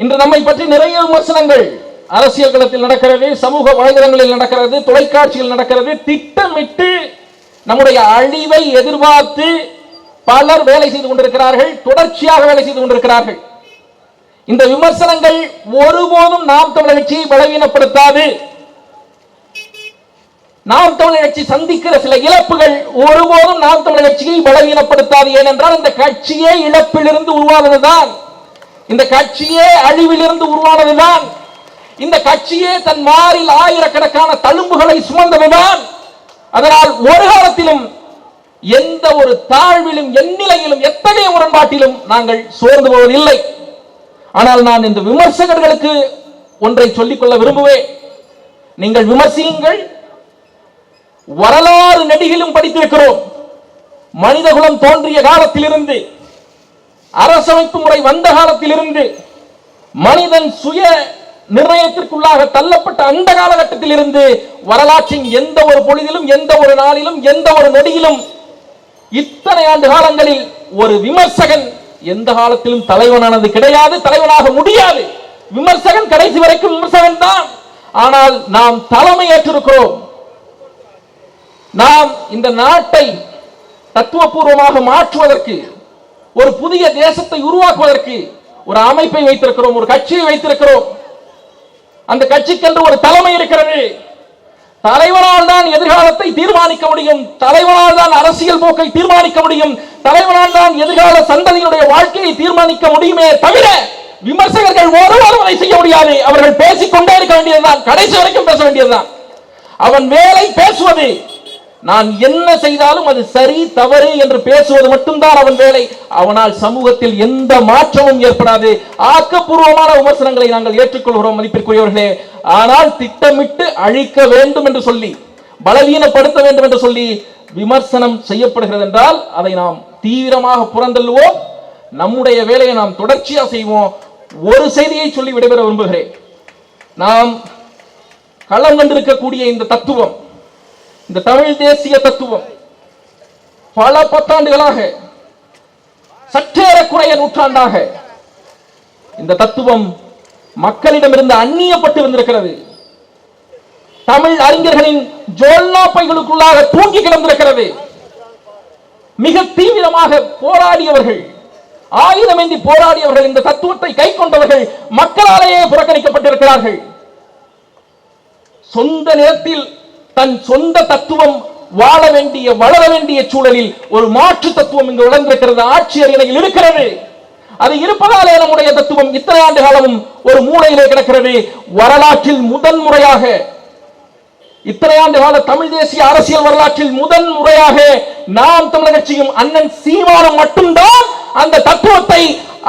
இன்று நம்மை பற்றி நிறைய விமர்சனங்கள். அரசியல் களத்தில் நடக்கிறது சமூக வலைதளங்களில் நடக்கிறது தொலைக்காட்சியில் நடக்கிறது. திட்டமிட்டு நம்முடைய அழிவை எதிர்பார்த்து பலர் வேலை செய்து கொண்டிருக்கிறார்கள் தொடர்ச்சியாக வேலை செய்து கொண்டிருக்கிறார்கள். இந்த விமர்சனங்கள் ஒருபோதும் நாம் தமிழர் கட்சியை பலவீனப்படுத்தாது. நாம் தமிழர் கட்சி சந்திக்கிற சில இழப்புகள் ஒருபோதும் நாம் தமிழர் கட்சியை பலவீனப்படுத்தாது. ஏனென்றால் இந்த கட்சியே இழப்பிலிருந்து உருவானதுதான். இந்த கட்சியே அழிவிலிருந்து உருவானதுதான். இந்த கட்சியே தன் மாறில் ஆயிரக்கணக்கான தழும்புகளை சுமந்ததுதான். அதனால் ஒரு காலத்திலும் எந்த ஒரு தாழ்விலும் எந்நிலையிலும் எத்தகைய முரண்பாட்டிலும் நாங்கள் சோர்ந்து போவதில்லை. ஆனால் நான் இந்த விமர்சகர்களுக்கு ஒன்றை சொல்லிக்கொள்ள விரும்புவேன். நீங்கள் விமர்சியுங்கள். வரலாறு நெடுகிலும் படித்திருக்கிறோம். மனிதகுலம் தோன்றிய காலத்திலிருந்து அரசமைப்பு முறை வந்த காலத்திலிருந்து மனிதன் சுய நிர்ணயத்திற்குள்ளாக தள்ளப்பட்ட அந்த காலகட்டத்தில் இருந்து வரலாற்றின் எந்த ஒரு பொழுதிலும் எந்த ஒரு நாளிலும் எந்த ஒரு நொடியிலும் இத்தனை ஆண்டு காலங்களில் ஒரு விமர்சகன் எந்த காலத்திலும் தலைவனானது கிடையாது தலைவனாக முடியாது. விமர்சகன் கடைசி வரைக்கும் விமர்சகன் தான். ஆனால் நாம் தலைமை ஏற்றிருக்கிறோம். நாம் இந்த நாட்டை தத்துவபூர்வமாக மாற்றுவதற்கு ஒரு புதிய தேசத்தை உருவாக்குவதற்கு ஒரு அமைப்பை வைத்திருக்கிறோம் ஒரு கட்சியை வைத்திருக்கிறோம். அந்த கட்சிக்கென்று ஒரு தலைமை இருக்கிறது. தலைவனால் தான் எதிர்காலத்தை தீர்மானிக்க முடியும். தலைவனால் தான் அரசியல் போக்கை தீர்மானிக்க முடியும். தலைவனால் தான் எதிர்கால சந்ததியினுடைய வாழ்க்கையை தீர்மானிக்க முடியுமே தவிர விமர்சகர்கள் ஒருவரும் அதை செய்ய முடியாது. அவர்கள் பேசிக்கொண்டே இருக்க வேண்டியதுதான். கடைசி வரைக்கும் பேச வேண்டியதுதான். அவன் வேலை பேசுவது நான் என்ன செய்தாலும் அது சரி தவறு என்று பேசுவது மட்டும்தான் அவன் வேலை. அவனால் சமூகத்தில் எந்த மாற்றமும் ஏற்படாது. ஆக்கப்பூர்வமான விமர்சனங்களை நாங்கள் ஏற்றுக்கொள்கிறோம் மதிப்பிற்குரியவர்களே. ஆனால் திட்டமிட்டு அழிக்க வேண்டும் என்று சொல்லி பலவீனப்படுத்த வேண்டும் என்று சொல்லி விமர்சனம் செய்யப்படுகிறது என்றால் அதை நாம் தீவிரமாக புறந்தள்ளுவோம். நம்முடைய வேலையை நாம் தொடர்ச்சியா செய்வோம். ஒரு செய்தியை சொல்லி விடைபெற விரும்புகிறேன். நாம் களம் கண்டிருக்கக்கூடிய இந்த தத்துவம் இந்த தமிழ் தேசிய தத்துவம் பல பத்தாண்டுகளாக சற்றேறக்குறைய நூற்றாண்டாக இந்த தத்துவம் மக்களிடமிருந்து அந்நியப்பட்டு வந்திருக்கிறது. தமிழ் அறிஞர்களின் ஜோல்லா பைகளுக்குள்ளாக தூங்கி கிடந்திருக்கிறது. மிக தீவிரமாக போராடியவர்கள் ஆயுதமேந்தி போராடியவர்கள் இந்த தத்துவத்தை கை கொண்டவர்கள் மக்களாலேயே புறக்கணிக்கப்பட்டிருக்கிறார்கள். சொந்த நேரத்தில் தன் சொந்த தத்துவம் வாழ வேண்டிய வளர வேண்டிய சூழலில் ஒரு மாற்று தத்துவம் இங்கு வளர்ந்திருக்கிறது ஆட்சி அரியணையில் இருக்கிறது. அது இருப்பதாலே நம்முடைய தத்துவம் இத்தனை ஆண்டு காலமும் ஒரு மூளையிலே கிடக்கிறது. வரலாற்றில் முதன் முறையாக இத்தனை ஆண்டு கால தமிழ் தேசிய அரசியல் வரலாற்றில் முதன் முறையாக நாம் தமிழக கட்சியும் அண்ணன் சீமானம் மட்டும்தான் அந்த தத்துவத்தை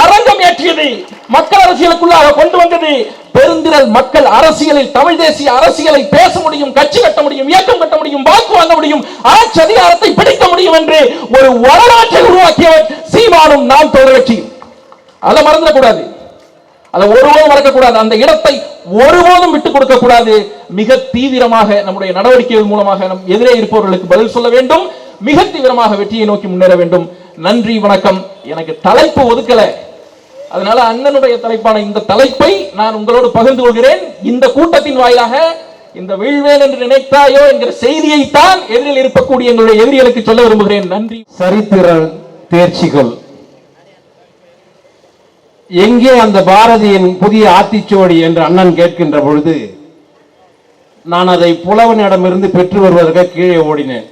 அரங்கம் ஏற்றியது மக்கள் அரசியலுக்குள்ளாக கொண்டு வந்தது பெருந்திரல் மக்கள் அரசியலில் தமிழ் தேசிய அரசியலை பேச முடியும் கட்சி கட்ட முடியும் இயக்கம் கட்ட முடியும் வாக்கு வாங்க முடியும் ஆட்சி அதிகாரத்தை பிடிக்க முடியும் என்று ஒரு வரலாற்றை உருவாக்கியவர் சீமானும் நாம் தோழர் கட்சியும் அதை மறந்துடக்கூடாது. அதை ஒருபோதும் மறக்கக்கூடாது. அந்த இடத்தை ஒருபோதும் விட்டுக் கொடுக்க கூடாது மிக தீவிரமாக நம்முடைய நடவடிக்கைகள் மூலமாக நம் எதிரே இருப்பவர்களுக்கு பதில் சொல்ல வேண்டும். மிக தீவிரமாக வெற்றியை நோக்கி முன்னேற வேண்டும். நன்றி வணக்கம். எனக்கு தலைப்பு ஒதுக்கலை. அதனால அண்ணனுடைய தலைப்பான இந்த தலைப்பை நான் உங்களோடு பகிர்ந்து கொள்கிறேன். இந்த கூட்டத்தின் வாயிலாக இந்த வீழ்வேன் என்று நினைத்தாயோ என்கிற செய்தியை தான் எதிரில் இருக்கக்கூடிய எங்களுடைய எதிரிகளுக்கு சொல்ல விரும்புகிறேன். நன்றி. சரித்திர தேர்ச்சிகள். எங்கே அந்த பாரதியின் புதிய ஆத்திச்சோடி என்று அண்ணன் கேட்கின்ற பொழுது நான் அதை புலவனிடமிருந்து பெற்று வருவதற்காக கீழே ஓடினேன்.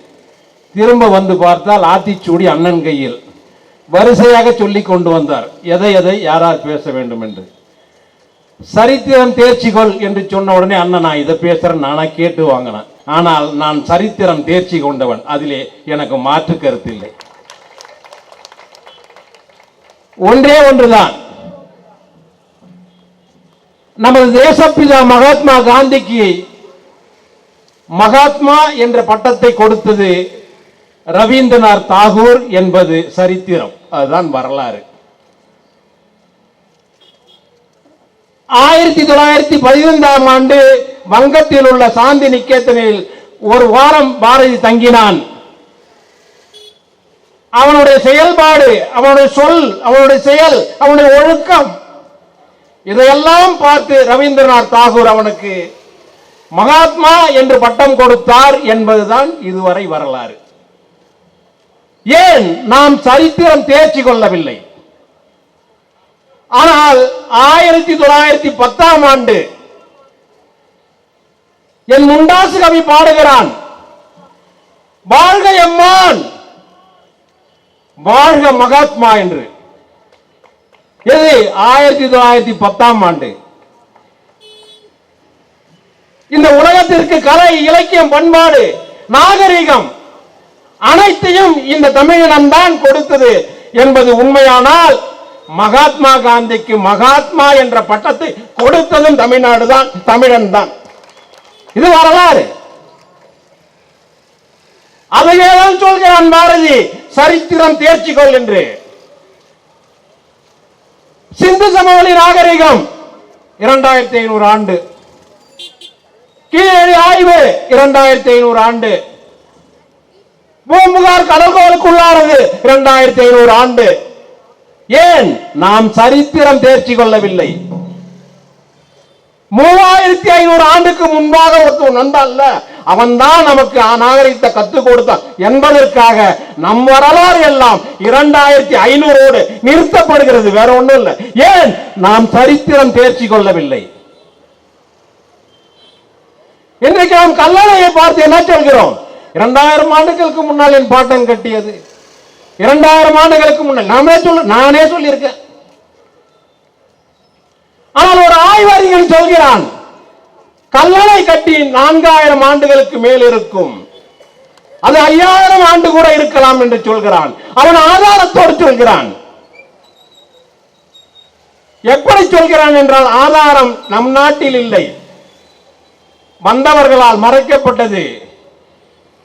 திரும்ப வந்து பார்த்தால் ஆத்திச்சூடி அண்ணன் கையில். வரிசையாக சொல்லி கொண்டு வந்தார். எதை எதை யாரார் பேச வேண்டும் என்று சரித்திரம் தேர்ச்சிகள் என்று சொன்ன உடனே அண்ணன் நான் இதை பேசுறேன் நானா கேட்டு வாங்கினேன். ஆனால் நான் சரித்திரம் தேர்ச்சி கொண்டவன். அதிலே எனக்கு மாற்று கருத்து இல்லை. ஒன்றே ஒன்றுதான். நமது தேசப்பிதா மகாத்மா காந்திக்கு மகாத்மா என்ற பட்டத்தை கொடுத்தது ரவீந்திரநாத் தாகூர் என்பது சரித்திரம். அதுதான் வரலாறு. ஆயிரத்தி தொள்ளாயிரத்தி பதினைந்தாம் ஆண்டு வங்கத்தில் உள்ள சாந்தி நிகேதனில் ஒரு வாரம் பாரதி தங்கினான். அவனுடைய செயல்பாடு அவனுடைய சொல் அவனுடைய செயல் அவனுடைய ஒழுக்கம் இதையெல்லாம் பார்த்து ரவீந்திரநாத் தாகூர் அவனுக்கு மகாத்மா என்று பட்டம் கொடுத்தார் என்பதுதான் இதுவரை வரலாறு. ஏன் நாம் சரித்திரம் தேர்ச்சி கொள்ளவில்லை? ஆனால் ஆயிரத்தி தொள்ளாயிரத்தி பத்தாம் ஆண்டு என் முண்டாசு கவி பாடுகிறான் வாழ்க எம்மான் வாழ்க மகாத்மா என்று. எது ஆயிரத்தி தொள்ளாயிரத்தி பத்தாம் ஆண்டு. இந்த உலகத்திற்கு கலை இலக்கியம் பண்பாடு நாகரிகம் அனைத்தையும் இந்த தமிழினம்தான் கொடுத்தது என்பது உண்மையானால் மகாத்மா காந்திக்கு மகாத்மா என்ற பட்டத்தை கொடுத்ததும் தமிழ்நாடு தான் தமிழன் தான். இது வரலாறு. அதையே தான் சொல்கிறான் பாரதி சரித்திரம் தேர்ச்சி கொள் என்று. சிந்து சமவெளி நாகரிகம் இரண்டாயிரத்தி ஐநூறு ஆண்டு. கீழடி ஆய்வு இரண்டாயிரத்தி ஐநூறு ஆண்டு. பூம்புகார் கடற்கோளுக்குள்ளானது இரண்டாயிரத்தி ஐநூறு ஆண்டு. ஏன் நாம் சரித்திரம் தேர்ச்சி கொள்ளவில்லை? மூவாயிரத்தி ஐநூறு ஆண்டுக்கு முன்பாக ஒருத்தன் வந்தான்ல அவன் தான் நமக்கு ஆ நாகரிகத்தை கத்துக் கொடுத்தான். என்பதற்காக நம் வரலாறு எல்லாம் இரண்டாயிரத்தி ஐநூறோடு நிறுத்தப்படுகிறது வேற ஒண்ணும் இல்லை. ஏன் நாம் சரித்திரம் தேர்ச்சி கொள்ளவில்லை? இன்றைக்கு நாம் கல்லணையை பார்த்து என்ன சொல்கிறோம்? இரண்டாயிரம் ஆண்டுகளுக்கு முன்னால் என் பாட்டன் கட்டியது. இரண்டாயிரம் ஆண்டுகளுக்கு முன்னால். நாமே சொல்ல நானே சொல்லியிருக்கேன். ஆனால் ஒரு ஆய்வறிஞன் சொல்கிறான் கல்லணை கட்டி நான்காயிரம் ஆண்டுகளுக்கு மேல் இருக்கும். அது ஐயாயிரம் ஆண்டு கூட இருக்கலாம் என்று சொல்கிறான். அவன் ஆதாரத்தோடு சொல்கிறான். எப்படி சொல்கிறான் என்றால் ஆதாரம் நம் நாட்டில் இல்லை. வந்தவர்களால் மறைக்கப்பட்டது.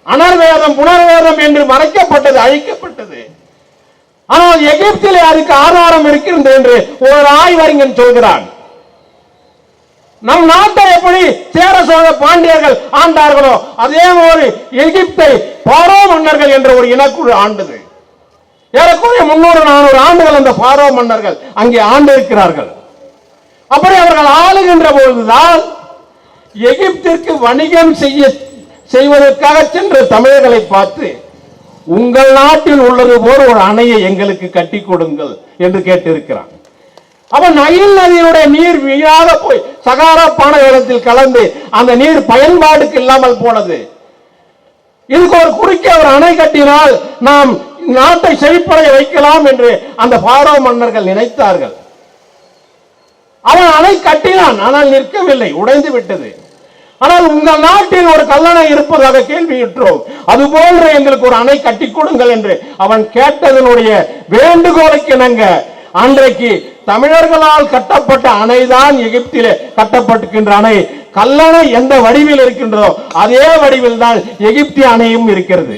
அனர்வேதம் புனர்வேதம் என்று மறைக்கப்பட்டது அழிக்கப்பட்டது. ஆனால் எகிப்திலே அதுக்கு ஆதாரம் இருக்கிறது என்று ஒரு ஆய்வறிஞன் சொல்கிறான். நம் நாட்டை எப்படி சேர சோழ பாண்டியர்கள் ஆண்டார்களோ அதே மாதிரி எகிப்தை பாரோ மன்னர்கள் என்ற ஒரு இனக்குழு ஆண்டது. ஏறக்குறைய முன்னூறு நானூறு ஆண்டுகள் அந்த பாரோ மன்னர்கள் அங்கே ஆண்டு இருக்கிறார்கள் அப்படி அவர்கள் ஆளுகின்ற பொழுதுதான் எகிப்திற்கு வணிகம் செய்ய செய்வதற்காக சென்ற தமிழர்களை பார்த்து உங்கள் நாட்டில் உள்ளது போல் ஒரு அணையை எங்களுக்கு கட்டி கொடுங்கள் என்று கேட்டிருக்கிறான். அவன் நயில் நதியினுடைய நீர் வீணாக போய் சகாரா பானகத்தில் கலந்து அந்த நீர் பயன்பாடுக்கு இல்லாமல் போனது. இதுக்கு ஒரு குறுக்கே ஒரு அணை கட்டினால் நாம் நாட்டை செழிப்படைய வைக்கலாம் என்று அந்த பாரோ மன்னர்கள் நினைத்தார்கள். அவன் அணை கட்டினான் ஆனால் நிற்கவில்லை உடைந்து விட்டது. ஆனால் உங்கள் நாட்டில் ஒரு கல்லணை இருப்பதாக கேள்வியுற்றோம் அது போன்ற எங்களுக்கு ஒரு அணை கட்டி கொடுங்கள் என்று அவன் கேட்டதனுடைய வேண்டுகோளுக்கு இணங்க அன்றைக்கு தமிழர்களால் கட்டப்பட்ட அணைதான் எகிப்திலே கட்டப்பட்டுக்கின்ற அணை. கல்லணை எந்த வடிவில் இருக்கின்றதோ அதே வடிவில் தான் எகிப்திய அணையும் இருக்கிறது.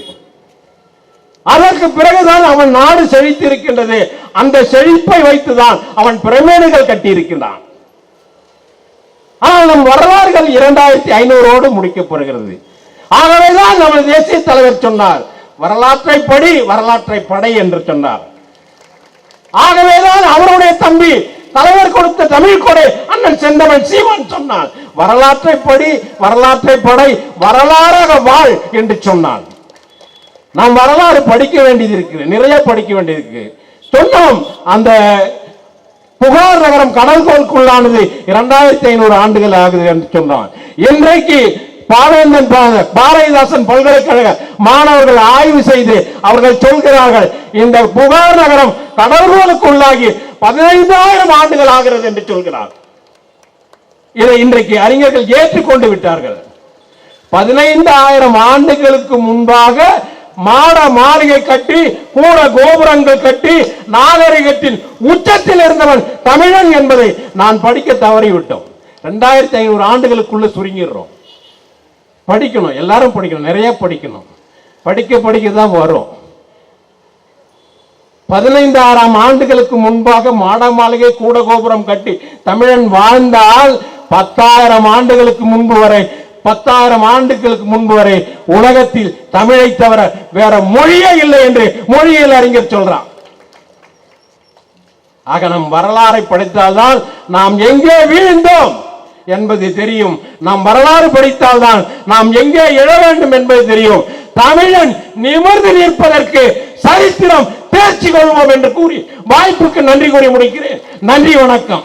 அதற்கு பிறகுதான் அவன் நாடு செழித்து இருக்கின்றது அந்த செழிப்பை வைத்துதான் அவன் பிரமேடுகள் கட்டி இருக்கின்றான் ஆனால் நம் வரலாறுகள் இரண்டாயிரத்தி ஐநூறோடு முடிக்கப்படுகிறது. ஆகவேதான் நமது தேசிய தலைவர் சொன்னார் வரலாற்றை படி வரலாற்றை படை என்று சொன்னார். ஆகவேதான் அவருடைய தம்பி தலைவர் கொடுத்த தமிழ் கொடை அண்ணன் செந்தமன் சீமான் சொன்னான் வரலாற்றை படி வரலாற்றை படை வரலாறாக வாழ் என்று சொன்னான் நாம் வரலாறு படிக்க வேண்டியது இருக்கு நிறைய படிக்க வேண்டியது இருக்கு சொன்னோம் அந்த புகார் நகரம் கடல்கோளுக்குள்ளானது இரண்டாயிரத்தி ஐநூறு ஆண்டுகள் ஆகுது என்று சொன்னான். இன்றைக்கு பாவேந்தன் பாரதிதாசன் பல்கலைக்கழக மாணவர்கள் ஆய்வு செய்து அவர்கள் சொல்கிறார்கள் இந்த புகார் நகரம் கடற்கோளுக்குள்ளாகி பதினைந்தாயிரம் ஆண்டுகள் ஆகிறது என்று சொல்கிறார். இதை இன்றைக்கு அறிஞர்கள் ஏற்றுக்கொண்டு விட்டார்கள். பதினைந்து ஆயிரம் ஆண்டுகளுக்கு முன்பாக மாட மாளிகை கட்டி கூட கோபுரங்கள் கட்டி நாகரிகத்தின் உச்சத்தில் இருந்தவன் தமிழன் என்பதை நான் படிக்க தவறிவிட்டோம். ரெண்டாயிரத்தி ஐநூறு ஆண்டுகளுக்குள்ள சுருங்கிடுறோம். படிக்கணும் எல்லாரும் படிக்கணும் நிறைய படிக்கணும். படிக்க படிக்க தான் வரும் பதினைந்தாறாம் ஆண்டுகளுக்கு முன்பாக மாட மாளிகை கூட கோபுரம் கட்டி தமிழன் வாழ்ந்தால் பத்தாயிரம் ஆண்டுகளுக்கு முன்பு வரை பத்தாயிரம் ஆண்டுகளுக்கு முன்பு வரை உலகத்தில் தமிழை தவிர வேற மொழியே இல்லை என்று மொழியியல் அறிஞர் சொல்றான் ஆக நம் வரலாறை படித்தால்தான் நாம் எங்கே வீழ்ந்தோம் என்பது தெரியும். நாம் வரலாறு படித்தால்தான் நாம் எங்கே எழ வேண்டும் என்பது தெரியும். தமிழன் நிமிர்ந்து நிற்பதற்கு சரித்திரம் தேர்ச்சி கொள்வோம் என்று கூறி வாய்ப்புக்கு நன்றி கூறி முடிக்கிறேன். நன்றி வணக்கம்.